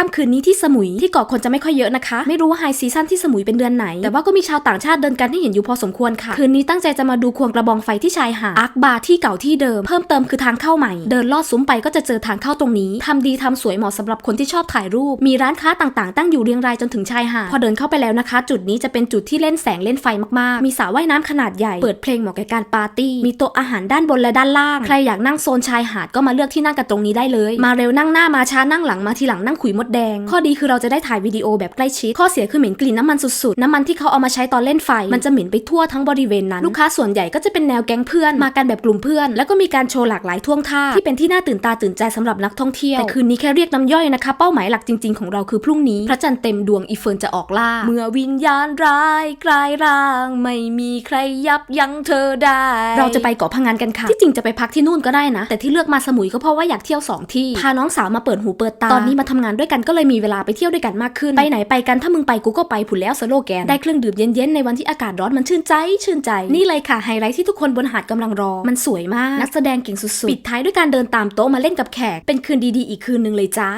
ค่ำคืนนี้ที่สมุยที่เกาะคนจะไม่ค่อยเยอะนะคะ ไม่รู้ว่าไฮซีซั่นที่สมุยเป็นเดือนไหน แต่ว่าก็มีชาวต่างชาติเดินกันให้เห็นอยู่พอสมควรค่ะ คืนนี้ตั้งใจจะมาดูควงกระบองไฟที่ชายหาดอาร์คบาร์ที่เก่าที่เดิม เพิ่มเติมคือทางเข้าใหม่ เดินลอดซุ้มไปก็จะเจอทางเข้าตรงนี้ทำดีทำสวยเหมาะสำหรับคนที่ชอบถ่ายรูป มีร้านค้าต่างๆ ตั้งอยู่เรียงรายจนถึงชายหาด พอเดินเข้าไปแล้วนะคะ จุดนี้จะเป็นจุดที่เล่นแสงเล่นไฟมากๆ มีสระว่ายน้ำขนาดใหญ่ เปิดเพลงเหมาะแก่การปาร์ตี้ มีโต๊ะอาหารด้านบนและด้านล่าง ใครอยากนั่งโซนชายหาดก็มาเลือกที่นั่งกันตรงนี้ได้เลย มาเร็วนั่งหน้ามาช้านั่งหลังมาทีหลังนั่งขุยมดแดง ข้อดีคือเราจะได้ถ่ายวิดีโอแบบใกล้ชิด ข้อเสียคือเหม็นกลิ่นน้ำมันสุดๆ น้ำมันที่เขาเอามาใช้ตอนเล่นไฟ มันจะเหม็นไปทั่วทั้งบริเวณนั้น ลูกค้าส่วนใหญ่ก็จะเป็นแนวแก๊งเพื่อน มากันแบบกลุ่มเพื่อน แล้วก็มีการโชว์หลากหลายท่วงท่าที่เป็นที่น่าตื่นตาตื่นใจสำหรับนักท่องเที่ยว แต่คืนนี้แค่เรียกน้ำย่อยนะคะ เป้าหมายหลักจริง ๆของเราคือพรุ่งนี้ พระจันทร์เต็มดวงอีเฟิร์นจะออกล่า เมื่อวิญญาณร้ายกลายร่าง ไม่มีใครยับยั้งเธอได้ เราจะไปเกาะพังงานกันค่ะ ที่จริงจะไปพักที่นู่นก็ได้นะ แต่ที่เลือกมาสมุยก็เพราะว่าอยากเที่ยวสองที่ พาน้องสาวมาเปิดหูเปิดตา ตอนนี้มาทำงานด้วยกันก็เลยมีเวลาไปเที่ยวด้วยกันมากขึ้น ไปไหนไปกันถ้ามึงไปกูก็ไปผุนแล้วสโลแกน ได้เครื่องดื่มเย็นๆในวันที่อากาศร้อนมันชื่นใจ ชื่นใจ นี่เลยค่ะไฮไลท์ที่ทุกคนบนหาดกำลังรอ มันสวยมาก นักแสดงเก่งสุดๆ ปิดท้ายด้วยการเดินตามโต๊ะมาเล่นกับแขก เป็นคืนดีๆอีกคืนหนึ่งเลยจ้า